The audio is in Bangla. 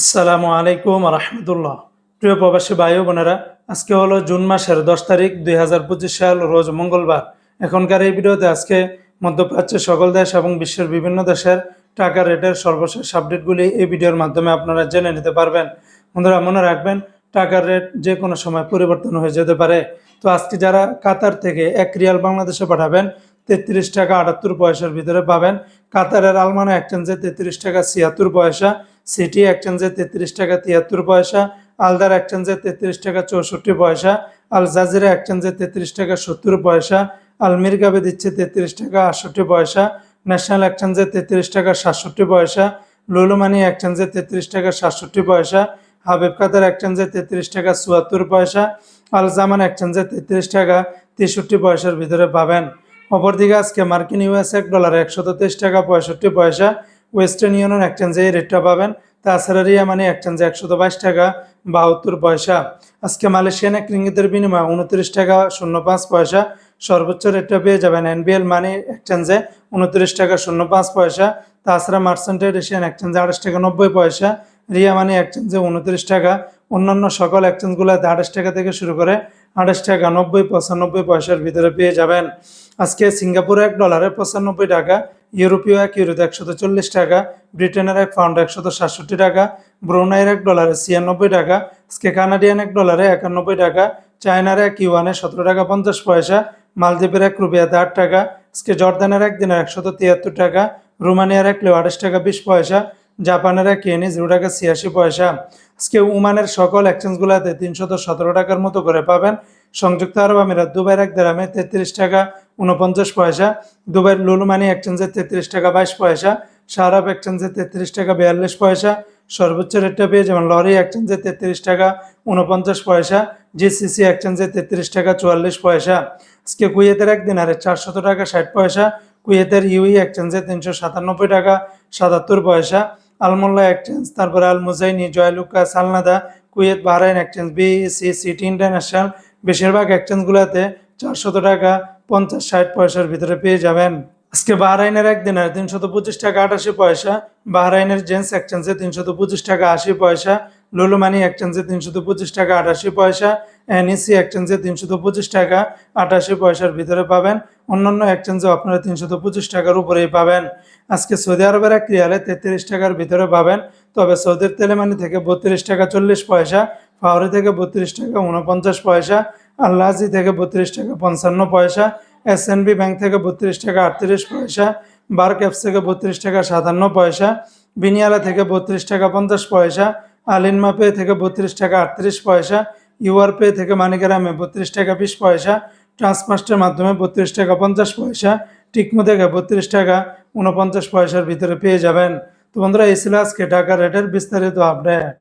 আসসালামু আলাইকুম রহমতুল্লাহ। প্রিয় প্রবাসী ভাই বোনেরা, আজকে হলো জুন মাসের দশ তারিখ দুই হাজার পঁচিশ সাল, রোজ মঙ্গলবার। এখনকার এই ভিডিওতে আজকে মধ্যপ্রাচ্যের সকল দেশ এবং বিশ্বের বিভিন্ন দেশের টাকা রেটের সর্বশেষ আপডেটগুলি এই ভিডিওর মাধ্যমে আপনারা জেনে নিতে পারবেন। বন্ধুরা, মনে রাখবেন, টাকার রেট যে কোনো সময় পরিবর্তন হয়ে যেতে পারে। তো আজকে যারা কাতার থেকে এক রিয়াল বাংলাদেশে পাঠাবেন তেত্রিশ টাকা আটাত্তর পয়সার ভিতরে পাবেন কাতারের আলমানো এক্সচেঞ্জে তেত্রিশ টাকা ছিয়াত্তর পয়সা সিটি এক্সচেঞ্জে তেত্রিশ টাকা তিয়াত্তর পয়সা আলদার এক্সচেঞ্জে তেত্রিশ টাকা চৌষট্টি পয়সা আল জাজিরা এক্সচেঞ্জে তেত্রিশ টাকা সত্তর পয়সা আল মিরগাবে দিচ্ছে তেত্রিশ টাকা আটষট্টি পয়সা ন্যাশনাল এক্সচেঞ্জে তেত্রিশ টাকা সাতষট্টি পয়সা লুলুমানি এক্সচেঞ্জে তেত্রিশ টাকা সাতষট্টি পয়সা হাবিব কাতার এক্সচেঞ্জে তেত্রিশ টাকা চুয়াত্তর পয়সা আল জামান এক্সচেঞ্জে তেত্রিশ টাকা তেষট্টি পয়সার ভিতরে পাবেন অপরদিকে আজকে মার্কিন ইউএস এক ডলার একশত তেইশ টাকা, পঁয়ষট্টি পয়সা, ওয়েস্টার্ন ইউনিয়ন এক্সচেঞ্জে এই রেটটা পাবেন। তাছাড়া রিয়া মানি এক্সচেঞ্জে একশত বাইশ টাকা, বাহাত্তর পয়সা। আজকে মালয়েশিয়ান এক রিঙ্গিতের বিনিময়ে উনত্রিশ টাকা, শূন্য পাঁচ পয়সা। সর্বোচ্চ রেটটা পেয়ে যাবেন এনবিএল মানি এক্সচেঞ্জে উনত্রিশ টাকা, শূন্য পাঁচ পয়সা। তাছাড়া মার্সেন্টেড এশিয়ান এক্সচেঞ্জে আঠাশ টাকা, নব্বই পয়সা। রিয়া মানি এক্সচেঞ্জে উনত্রিশ টাকা। অন্যান্য সকল এক্সচেঞ্জগুলোতে আঠাশ টাকা থেকে শুরু করে আঠাশ টাকা, নব্বই, পঁচানব্বই পয়সার ভিতরে পেয়ে যাবেন। আজকে সিঙ্গাপুরে এক, ডলারে পঁচানব্বই টাকা, ইউরোপীয় এক, ইউরোতে একশত চল্লিশ টাকা, ব্রিটেনের এক, পাউন্ড একশত সাতষট্টি টাকা, ব্রুনাইয়ের এক, ডলারে ছিয়ানব্বই টাকা, আজকে কানাডিয়ান এক, ডলারে একানব্বই টাকা, চায়নার এক, ইউয়ানে সতেরো টাকা পঞ্চাশ পয়সা, মালদ্বীপের এক রুপিয়াতে আট টাকা, আজকে জর্দানের এক দিনের একশত তিয়াত্তর টাকা, রোমানিয়ার এক লেও আঠাশ টাকা বিশ পয়সা জাপানের এক ইয়েনি জিরো টাকা ছিয়াশি পয়সা। আজকে উমানের সকল এক্সচেঞ্জগুলোতে তিনশত সতেরো টাকার মতো করে পাবেন। সংযুক্ত আরব আমিরাত, দুবাইয়ের এক দেরামে তেত্রিশ টাকা উনপঞ্চাশ পয়সা, দুবাইয়ের লুলুমানি এক্সচেঞ্জে তেত্রিশ টাকা বাইশ পয়সা সারাব এক্সচেঞ্জে তেত্রিশ টাকা বিয়াল্লিশ পয়সা, সর্বোচ্চ রেটটা পেয়ে যেমন লরি এক্সচেঞ্জে তেত্রিশ টাকা উনপঞ্চাশ পয়সা জিসিসি এক্সচেঞ্জে তেত্রিশ টাকা চুয়াল্লিশ পয়সা। আজকে কুয়েতের এক দিনারে চারশত টাকা ষাট পয়সা, কুয়েতের ইউই এক্সচেঞ্জে তিনশো সাতানব্বই টাকা সাতাত্তর পয়সা আলমোল্লা এক্সচেঞ্জ তারপরে Al Muzaini Joyalukkas, সালনাদা, Kuwait, Bahrain exchange BEC city international বেশিরভাগ এক্সচেঞ্জগুলোতে চারশত টাকা পঞ্চাশ ষাট পয়সার ভিতরে পেয়ে যাবেন। আজকে বাহরাইনের একদিনের তিনশত পঁচিশ টাকা আটাশি পয়সা, বাহরাইনের জেন্টস এক্সচেঞ্জে তিনশত পঁচিশ টাকা আশি পয়সা লুলুমানি এক্সচেঞ্জে তিনশত পঁচিশ টাকা, আটাশি পয়সা। এনইসি এক্সচেঞ্জে তিনশত পঁচিশ টাকা, আটাশি পয়সার ভিতরে পাবেন। অন্যান্য এক্সচেঞ্জে আপনারা তিনশত পঁচিশ টাকার উপরেই পাবেন। আজকে সৌদি আরবের এক রিয়ালে তেত্রিশ টাকার ভিতরে পাবেন। তবে সৌদির তেলেমানি থেকে বত্রিশ টাকা চল্লিশ পয়সা, ফাওরি থেকে বত্রিশ টাকা উনপঞ্চাশ পয়সা আল্লাহাজি থেকে বত্রিশ টাকা পঞ্চান্ন পয়সা এস ব্যাংক থেকে বত্রিশ টাকা আটত্রিশ পয়সা বার ক্যাপস থেকে বত্রিশ টাকা সাতান্ন পয়সা, বিনিয়ালা থেকে বত্রিশ টাকা পঞ্চাশ পয়সা আলিনমা পে থেকে বত্রিশ টাকা আটত্রিশ পয়সা, ইউআর পে থেকে মানিকেরামে বত্রিশ টাকা বিশ পয়সা, ট্রান্সমাস্টের মাধ্যমে বত্রিশ টাকা পঞ্চাশ পয়সা, টিকমো থেকে বত্রিশ টাকা উনপঞ্চাশ পয়সার ভিতরে পেয়ে যাবেন। তো বন্ধুরা, এই ছিল আজকে টাকা রেটের বিস্তারিত আপডেট।